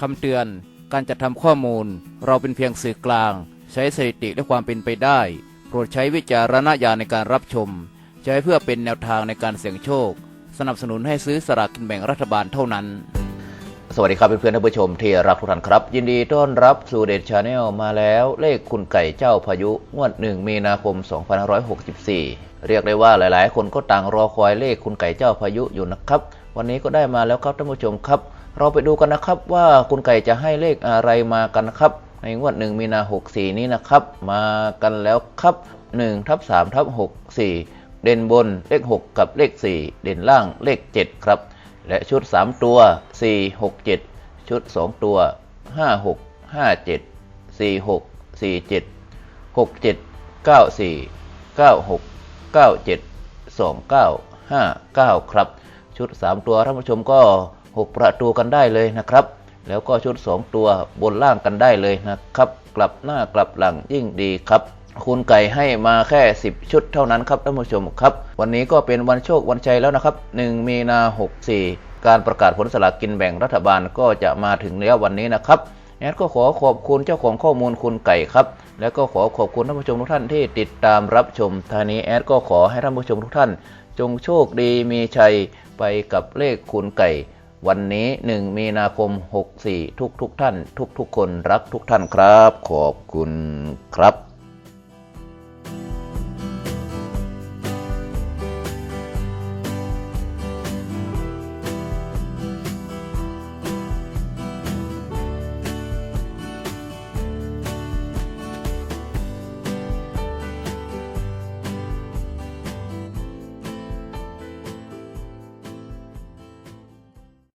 คำเตือน การจัดทำข้อมูล เราเป็นเพียงสื่อกลาง ใช้สถิติและความเป็นไปได้ โปรดใช้วิจารณญาณในการรับชม ใช้เพื่อเป็นแนวทางในการเสี่ยงโชค สนับสนุนให้ซื้อสลากกินแบ่งรัฐบาลเท่านั้น สวัสดีครับเพื่อนๆท่านผู้ชมที่รักทุกท่านครับ ยินดีต้อนรับสู่เดชชาแนลมาแล้วเลขคุณไก่เจ้าพายุงวดหนึ่งมีนาคม 2564 เรียกได้ว่าหลายๆ คนก็ต่างรอคอยเลขคุณไก่เจ้าพายุอยู่นะครับ วันนี้ก็ได้มาแล้วครับท่านผู้ชมครับ เราไปดูกันนะครับว่าคุณไก่จะให้เลขอะไรมากันนะครับ ในงวดหนึ่งมีนา 64 นี้นะครับ มากันแล้วครับ1ทับ3ทับ6 4 เด่นบนเลข 6 กับเลข 4 เด่นล่างเลข 7 ครับ และชุด 3 ตัว 4 6 7 ชุด 2 ตัว 5 6 5 7 4 6 4 7 6 7 9 4 9 6 9 7 2 9 5 9 ครับ ชุด 3 ตัวท่านผู้ชมก็ 6 ประตูกันได้เลยนะครับ แล้วก็ชุด 2 ตัวบนล่างกันได้เลยนะครับ กลับหน้ากลับหลังยิ่งดีครับ คุณไก่ให้มาแค่ 10 ชุดเท่านั้นครับท่านผู้ชมครับ วันนี้ก็เป็นวันโชควันชัยแล้วนะครับ1มีนา64 การประกาศผลสลากกินแบ่งรัฐบาลก็จะมาถึงแล้ววันนี้นะครับแอดก็ขอขอบคุณเจ้าของข้อมูลคุณไก่ครับ แล้วก็ขอขอบคุณท่านผู้ชมทุกท่านที่ติดตามรับชมทานี้แอดก็ขอให้ท่านผู้ชมทุกท่าน จงโชคดีมีชัยไปกับเลขคุณไก่ วันนี้ 1 มีนาคม 64 ทุกทุกท่าน ทุกทุกๆคนรักทุกท่านครับ ขอบคุณครับ